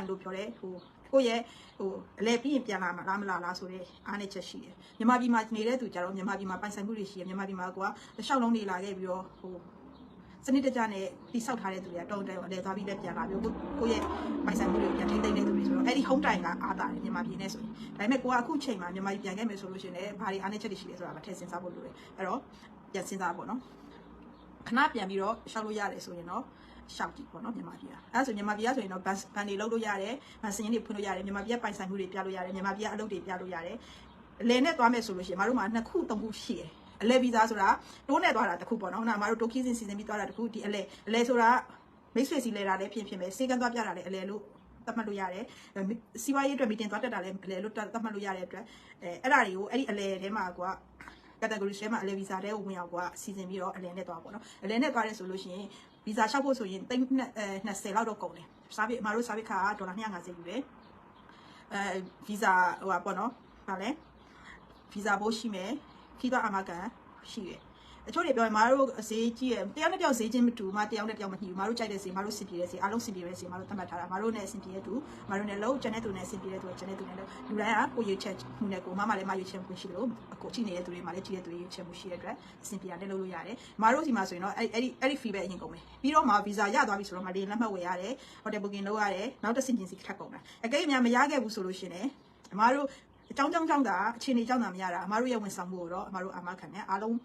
time လို့ပြောတယ်ဟိုကိုယ့်ရဲ့ဟိုအလဲပြီးရင်ပြန်လာမှာလားမလားလားဆိုတဲ့အားနဲ့ချက်ရှိတယ်မြန်မာပြည်မှာနေတဲ့သူကြတော့မြန်မာပြည်မှာပိုင်ဆိုင်မှုတွေရှိတယ်မြန်မာပြည်မှာကွာတစ်လျှောက်လုံးနေလာခဲ့ပြီးတော့ဟိုစနစ်တကျနဲ့တိဆောက်ထားတဲ့သူတွေကတုံးတဲအလဲသွားပြီးလည်းပြန်လာပြီးကိုကိုယ့်ရဲ့ပိုင်ဆိုင်မှုတွေပြန်ထိန်းသိမ်းတဲ့သူတွေဆိုတော့အဲ့ဒီ home time ကအားတာတယ်မြန်မာပြည်နဲ့ဆိုရင်ဒါပေမဲ့ကိုကအခုချိန်မှာမြန်မာပြည်ပြန်ခဲ့မယ်ဆိုလို့ရှိရင်လည်းဘာတွေအားနဲ့ချက်တွေရှိလဲဆိုတာမထည့်စဉ်းစားဖို့လိုတယ်အဲ့တော့ပြန်စဉ်းစားဖို့နော်ခဏပြန်ပြီးတော့ရှောက်လို့ရတယ်ဆိုရင်တော့ ရှောက်ကြည့်ပေါ့နော်မြန်မာပြည်ကအဲဒါဆိုမြန်မာပြည်ကဆိုရင်တော့ဘန်ဘန်တွေလုပ်လို့ရတယ်ဘန်စရင်တွေဖွင့်လို့ရတယ်မြန်မာပြည်ကပိုင်ဆိုင်မှုတွေပြလို့ရတယ်မြန်မာပြည်ကအလုပ်တွေပြလို့ရတယ်အလဲနဲ့သွားမယ်ဆိုလို့ရှိရင်မတို့မှာနှစ်ခုသုံးခုရှိတယ်အလဲဗီဇာဆိုတာတိုးနဲ့သွားတာတစ်ခုပေါ့နော်ခုနကမတို့တိုကီစင်စီစဉ်ပြီးသွားတာတစ်ခုဒီအလဲအလဲဆိုတာမိတ်ဆွေစီလဲတာလည်းဖြစ်ဖြစ်ပဲစေကန်းသွားပြတာလည်းအလဲလို့သတ်မှတ်လို့ရတယ်စီးပွားရေးအတွက်မီတင်သွားတက်တာလည်းအလဲလို့သတ်မှတ်လို့ရတဲ့အတွက်အဲအဲ့ဒါတွေကိုအဲ့ဒီအလဲထဲမှာကွာ category ထဲမှာအလဲဗီဇာတဲ့ဝင်ရောက်ကွာစီစဉ်ပြီးတော့အလဲနဲ့သွားပေါ့နော်အလဲနဲ့သွားရဲဆိုလို့ရှိရင် ဗီဇာလျှောက်ဖို့ဆိုရင်သိန်း20လောက်တော့ကုန်တယ်စားပြီးအမတို့စားပြီးခါဒေါ်လာ250ယူတယ်အဲဗီဇာဟိုပါပေါ့နော်ဗာလဲဗီဇာဘိုးရှိမယ်ခီးသွားအမကန်ရှိတယ် အချို့တွေပြောရင်မတို့ဈေးကြီးရတယောက်နဲ့တယောက်ဈေးချင်းမတူမတယောက်နဲ့တယောက်မညှိဘူးမတို့ကြိုက်တဲ့ဈေးမတို့စင်ပြေတဲ့ဈေးအားလုံးစင်ပြေတဲ့ဈေးမတို့သတ်မှတ်ထားတာမတို့နဲ့စင်ပြေတဲ့သူမတို့နဲ့လုံးကျန်တဲ့သူနဲ့စင်ပြေတဲ့သူကျန်တဲ့သူနဲ့လုံးလူတိုင်းကကိုရွေးချက်မှုနဲ့ကိုမမလည်းမရွေးချက်မှုရှိလို့ကိုကြည့်နေတဲ့သူတွေမှလည်းကြည့်တဲ့သူတွေရွေးချက်မှုရှိတဲ့အတွက်စင်ပြေတယ်လုပ်လို့ရတယ်မတို့ဒီမှာဆိုရင်တော့အဲ့အဲ့ဒီအဲ့ဒီ feedback အရင်ကုန်မယ်ပြီးတော့မှ visa ရသွားပြီဆိုတော့မလေးလက်မှတ်ဝယ်ရတယ် hotel booking လုပ်ရတယ်နောက်တစ်ဆင့်ချင်းစီထပ်ကုန်တယ်အကယ်၍များမရခဲ့ဘူးဆိုလို့ရှိရင်အမတို့အကြောင်းကြောင်းကြောင်းတာအခြေအနေကြောင်းတာမရတာအမတို့ရဲ့ဝန်ဆောင်မှုကိုတော့အမတို့အမခံတယ်အားလုံး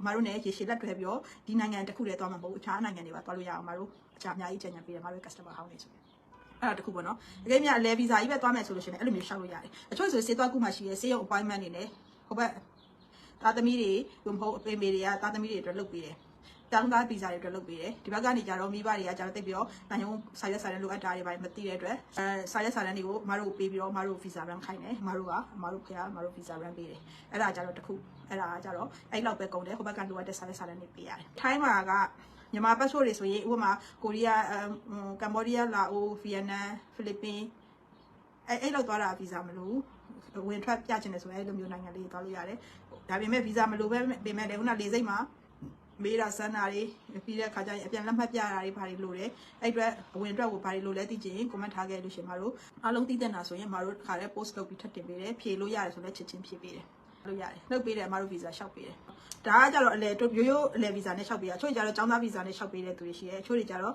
အမတို့နဲ့ရေရှည်လက်တွဲပြီးတော့ဒီနိုင်ငံတစ်ခုတည်းသွားမှာမဟုတ်အခြားနိုင်ငံတွေပါသွားလို့ရအောင်အမတို့အကြအများကြီးကြံ့ကြံ့ပေးတယ်အမတို့ customer ဟောင်းနေဆိုရင်အဲ့ဒါတခုပေါ့နော်အကယ်၍လဲဗီဇာကြီးပဲသွားမယ်ဆိုလို့ရှိရင်အဲ့လိုမျိုးရှောက်လို့ရတယ်အချို့ဆိုစေးသွားခုမှရှိရဲစေးရုံ appointment နေနဲ့ဟိုဘက်သားသမီးတွေမဟုတ်အပေမေတွေကသားသမီးတွေအတွက်လုပ်ပေးတယ် တောင်းသားဗီဇာတွေအတွက်လုပ်ပေးတယ်ဒီဘက်ကနေကြတော့မိဘတွေကကြတော့တိတ်ပြီးတော့တန်ရုံစာရွက်စာတမ်းလိုအပ်တာတွေပါမသိတဲ့အတွက်အဲစာရွက်စာတမ်းတွေကိုအမတို့ပေးပြီးတော့အမတို့ဗီဇာရန်ခိုင်းတယ်အမတို့ကအမတို့ဖေကအမတို့ဗီဇာရန်ပေးတယ်အဲ့ဒါကြတော့တခုအဲ့ဒါကြတော့အဲ့လောက်ပဲကုန်တယ်ဟိုဘက်ကလိုအပ်တဲ့စာရွက်စာတမ်းတွေပေးရတယ်ထိုင်းမှာကမြန်မာ passport တွေဆိုရင်ဥပမာကိုရီးယားကမ္ဘောဒီးယားလာအိုဗီယက်နမ်ဖိလစ်ပင်းအဲ့အဲ့လောက်သွားတာဗီဇာမလို့ဝင်ထွက်ပြချင်တယ်ဆိုရင်အဲ့လိုမျိုးနိုင်ငံလေးသွားလို့ရတယ်ဒါပေမဲ့ဗီဇာမလို့ပဲပြင်မဲ့လေခုနလေစိတ်မှာ မေးတာစမ်းတာတွေပြီးတဲ့အခါကျရင်အပြန်လက်မှတ်ပြတာတွေဘာတွေလိုတယ်အဲ့အတွက်အဝင်အတွက်ကိုဘာတွေလိုလဲသိချင်ရင် comment ထားခဲ့လို့ရှင်မတို့အားလုံးသိတဲ့နာဆိုရင်မတို့ခါတဲ့ post လုပ်ပြီးထပ်တင်ပေးတယ်ဖြေလို့ရတယ်ဆိုလည်းချက်ချင်းဖြေပေးတယ်လို့ရတယ်လုပ်ပေးတယ်မတို့ visa လျှောက်ပေးတယ်ဒါကကြတော့အလဲရိုးရိုးအလဲ visa နဲ့လျှောက်ပေးတာအချို့ကြတော့ចောင်းသား visa နဲ့လျှောက်ပေးတဲ့သူတွေရှိတယ်အချို့တွေကြတော့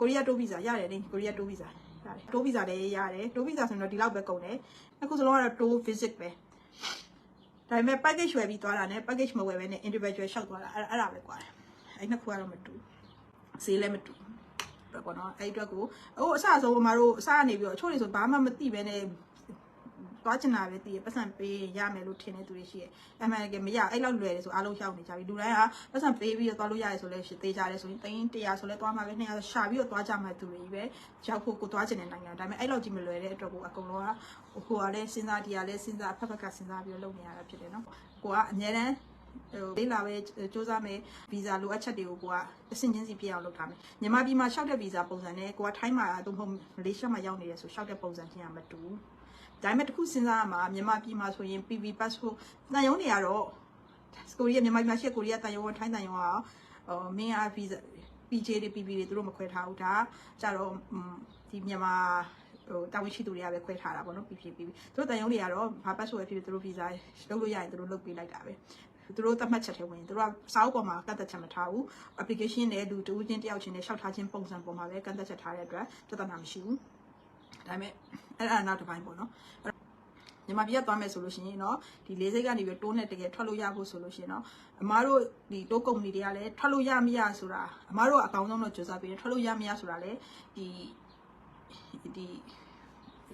ကိုရီးယားတိုး visa ရတယ်လေကိုရီးယားတိုး visa ရတယ်တိုး visa လည်းရတယ်တိုး visa ဆိုရင်တော့ဒီလောက်ပဲကုန်တယ်အခုစလုံးကတော့တိုး visit ပဲ ဒါပေမဲ့ package ဝယ်ပြီးသွားတာနဲ့ package မဝယ်ဘဲနဲ့ individual လျှောက်သွားတာအဲ့အဲ့ဒါပဲကွာအဲ့နှစ်ခုကတော့မတူဈေးလည်းမတူပဲပေါ့နော်အဲ့အတွက်ကိုဟိုအစအဆုံးမတို့အစကနေပြီးတော့အချို့တွေဆိုဘာမှမသိဘဲနဲ့ သွားချင်တာပဲတည်ပတ်စံပေးရမယ်လို့ထင်တဲ့သူတွေရှိတယ်။အမှန်တကယ်မရအဲ့လောက်လွယ်တယ်ဆိုအားလုံးရောက်နေကြပြီ။လူတိုင်းကပတ်စံပေးပြီးတော့သွားလို့ရတယ်ဆိုလဲရှိသေးကြတယ်ဆိုရင်သိန်း100ဆိုလဲသွားမှာပဲ200ရှာပြီးတော့သွားကြမှာသူတွေကြီးပဲရောက်ဖို့ကိုသွားချင်တဲ့နိုင်ငံဒါပေမဲ့အဲ့လောက်ကြီးမလွယ်တဲ့အတွက်ကိုအကုန်လုံးကဟိုကလည်းစဉ်းစားတရားလည်းစဉ်းစားဖက်ဖက်ကစဉ်းစားပြီးတော့လုပ်နေရတာဖြစ်တယ်နော်။ကိုကအများတန်း ဟိုလေးလာပဲစ조사မယ်ဗီဇာလိုအပ်ချက်တွေကိုကိုကအဆင့်ချင်းစီပြအောင်လုပ်ထားမယ်မြန်မာပြည်မှာရှောက်တဲ့ဗီဇာပုံစံနဲ့ကိုကထိုင်းမှာတော့မဟုတ်မလေးရှားမှာရောက်နေတယ်ဆိုရှောက်တဲ့ပုံစံချင်းကမတူဘူးဒါပေမဲ့တခုစဉ်းစားရမှာမြန်မာပြည်မှာဆိုရင် PV passport တန်ရုံးတွေကတော့ကိုရီးယားမြန်မာပြည်မှာရှိကိုရီးယားတန်ရုံးကထိုင်းတန်ရုံးကဟိုမင်းအား visa PJ တွေ PV တွေသူတို့မခွဲထားဘူးဒါကြတော့ဒီမြန်မာဟိုတာဝန်ရှိသူတွေကပဲခွဲထားတာပေါ့နော် PP PP သူတို့တန်ရုံးတွေကတော့ဘာ passport ဖြစ်ဖြစ်သူတို့ visa လုပ်လို့ရရင်သူတို့လုပ်ပေးလိုက်တာပဲ သူတို့သတ်မှတ်ချက်ထဲဝင်သူတို့ကစာအုပ်ပေါ်မှာကန့်သက်ချက်မထားဘူး application နဲ့လူတူးချင်းတယောက်ချင်းနဲ့လျှောက်ထားခြင်းပုံစံပေါ်မှာပဲကန့်သက်ချက်ထားတဲ့အတွက်ပြဿနာမရှိဘူးဒါပေမဲ့အဲ့ဒါနောက်တစ်ပိုင်းပေါ့နော်မြန်မာပြည်ကသွားမယ်ဆိုလို့ရှိရင်တော့ဒီလေးစိတ်ကနေပြီးတိုးနဲ့တကယ်ထွက်လို့ရဖို့ဆိုလို့ရှိရင်တော့အမားတို့ဒီတိုးကုမ္ပဏီတွေကလည်းထွက်လို့ရမရဆိုတာအမားတို့အကောင်းဆုံးတော့ကြိုးစားပြီးထွက်လို့ရမရဆိုတာလည်းဒီဒီ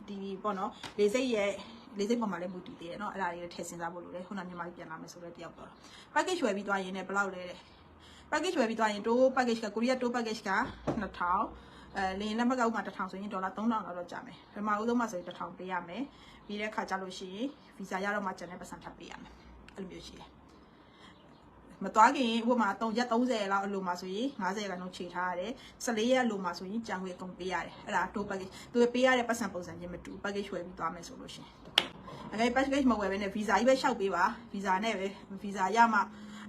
ဒီပေါ့နော်လေးစိတ်ရဲ့လေးစိတ်ပေါ်မှာလည်းမူတည်သေးတယ်เนาะအဲ့ဒါတွေလည်းထည့်စဉ်းစားဖို့လိုတယ်ခုနမြန်မာပြည်ပြန်လာမယ်ဆိုတော့တယောက်တော့ package ဝယ်ပြီးသွားရင်လည်းဘယ်လောက်လဲတဲ့ package ဝယ်ပြီးသွားရင်တိုး package ကကိုရီးယားတိုး package က2000အဲလင်းလက်မှတ်ကဥပမာ1000ဆိုရင်ဒေါ်လာ3000လောက်တော့ကြာမယ်ပထမဦးဆုံးမှဆိုရင်1000ပေးရမယ်ပြီးတဲ့ခါကျလို့ရှိရင်ဗီဇာရတော့မှကျန်တဲ့ပတ်စံထပ်ပေးရမယ်အဲ့လိုမျိုးရှိတယ် မသွားခင်ဥပမာ3ရက်30လောက်အလိုမှာဆိုရင်90ရာခိုင်နှုန်းခြေထားရတယ်14ရက်အလိုမှာဆိုရင်ကြံငွေအကုန်ပေးရတယ်အဲ့ဒါတိုး package သူပေးရတဲ့ပတ်စံပုံစံချင်းမတူ package ဝယ်ပြီးသွားမယ်ဆိုလို့ရှိရင်အဲ package မဝယ်ဘဲနဲ့ visa ကြီးပဲရှောက်ပေးပါ visa နဲ့ပဲ visa ရမှ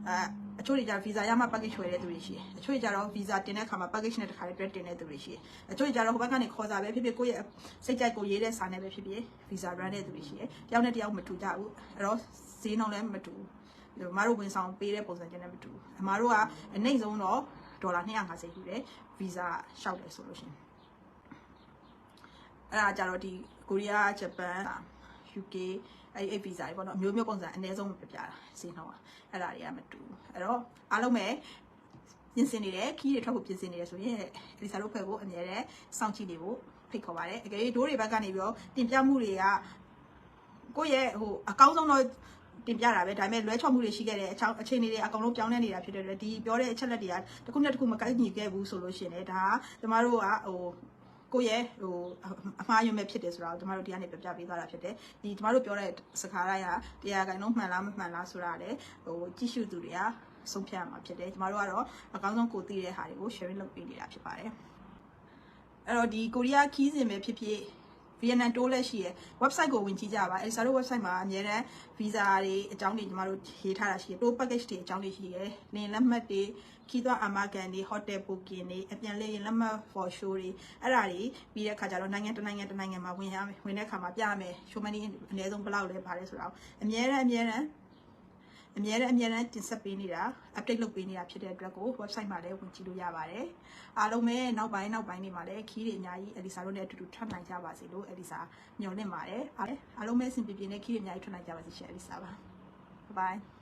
အဲအချို့တွေကျ visa ရမှ package ဝယ်တဲ့သူတွေရှိတယ်အချို့တွေကျတော့ visa တင်တဲ့အခါမှာ package နဲ့တခါတည်းတွဲတင်တဲ့သူတွေရှိတယ်အချို့တွေကျတော့ဟိုဘက်ကနေခေါ်စာပဲဖြစ်ဖြစ်ကိုယ့်ရဲ့စိတ်ကြိုက်ကိုရေးတဲ့စာနဲ့ပဲဖြစ်ဖြစ် visa run တဲ့သူတွေရှိတယ်တယောက်နဲ့တယောက်မတူကြဘူးအဲ့တော့ဈေးနှုန်းလည်းမတူဘူး ဒီမတို့ဝန်ဆောင်ပေးတဲ့ပုံစံချင်းနဲ့မတူဘူးအမတို့ကအနှိမ့်ဆုံးတော့ဒေါ်လာ250ယူတယ် visa ရှောက်တယ်ဆိုလို့ရှိရင်အဲ့ဒါကြတော့ဒီကိုရီးယားဂျပန် UK အဲ့အဲ့ visa တွေပေါ့နော်အမျိုးမျိုးပုံစံအနည်းဆုံးပြပြတာဈေးနှုန်းอ่ะအဲ့ဒါတွေကမတူဘူးအဲ့တော့အားလုံးပဲပြင်ဆင်နေတယ်ခီးတွေထွက်ဖို့ပြင်ဆင်နေတယ်ဆိုရင်ဒီစာတို့ဖွဲ့ဖို့အများနဲ့စောင့်ကြည့်နေဖို့ဖိတ်ခေါ်ပါတယ်အကယ်၍ဒိုးတွေဘက်ကနေပြီးတော့တင်ပြမှုတွေကကိုယ့်ရဲ့ဟိုအကောင်းဆုံးတော့ တင်ပြတာပဲဒါပေမဲ့လွဲချော်မှုတွေရှိခဲ့တဲ့အချောင်းအခြေအနေတွေအကုန်လုံးပြောင်းလဲနေတာဖြစ်တဲ့အတွက်ဒီပြောတဲ့အချက်လက်တွေကတစ်ခုနဲ့တစ်ခုမကိုက်ညီခဲ့ဘူးဆိုလို့ရှိရင်လည်းဒါကကျမတို့ကဟိုကိုယ့်ရဲ့ဟိုအမှားယွင်းပဲဖြစ်တယ်ဆိုတော့ကျမတို့ဒီကနေပြပြပေးသွားတာဖြစ်တယ်ဒီကျမတို့ပြောတဲ့စကားတိုင်းကတရားခိုင်လုံးမှန်လားမမှန်လားဆိုတာလည်းဟိုကြည့်ရှုသူတွေကဆုံးဖြတ်ရမှာဖြစ်တယ်ကျမတို့ကတော့အကောင်းဆုံးကိုသိတဲ့ဟာတွေကို sharing လုပ်ပေးနေတာဖြစ်ပါတယ်အဲ့တော့ဒီကိုရီးယားခီးစဉ်ပဲဖြစ်ဖြစ် VNN တိုးလည်းရှိရယ် website ကိုဝင်ကြည့်ကြပါအဲဒီစာတို့ website မှာအများတန်း visa တွေအကြောင်းတွေညီမတို့ရေးထားတာရှိရယ် tour package တွေအကြောင်းတွေရှိရယ်လင်းလက်မှတ်တွေခီးသွားအာမကန်တွေ hotel booking တွေအပြန်လေရင်လက်မှတ် for show တွေအဲ့ဒါတွေပြီးတဲ့ခါကျတော့နိုင်ငံတစ်နိုင်ငံတစ်နိုင်ငံမှာဝင်ရမယ်ဝင်တဲ့ခါမှာပြမယ် show money အနည်းဆုံးဘယ်လောက်လဲပါတယ်ဆိုတော့အများတန်းအများတန်း အများနဲ့အများနဲ့တင်ဆက်ပေးနေတာ update လုပ်ပေးနေတာဖြစ်တဲ့အတွက်ကို website မှာလည်းဝင်ကြည့်လို့ရပါတယ်အားလုံးပဲနောက်ပိုင်းနောက်ပိုင်းတွေမှာလည်းခီးတွေအများကြီးအလီစာတို့နဲ့အတူတူထွက်နိုင်ကြပါစေလို့အလီစာညွှန်လင့်ပါတယ်အားလုံးပဲအဆင်ပြေပြေနဲ့ခီးတွေအများကြီးထွက်နိုင်ကြပါစေရှင်အလီစာပါ bye bye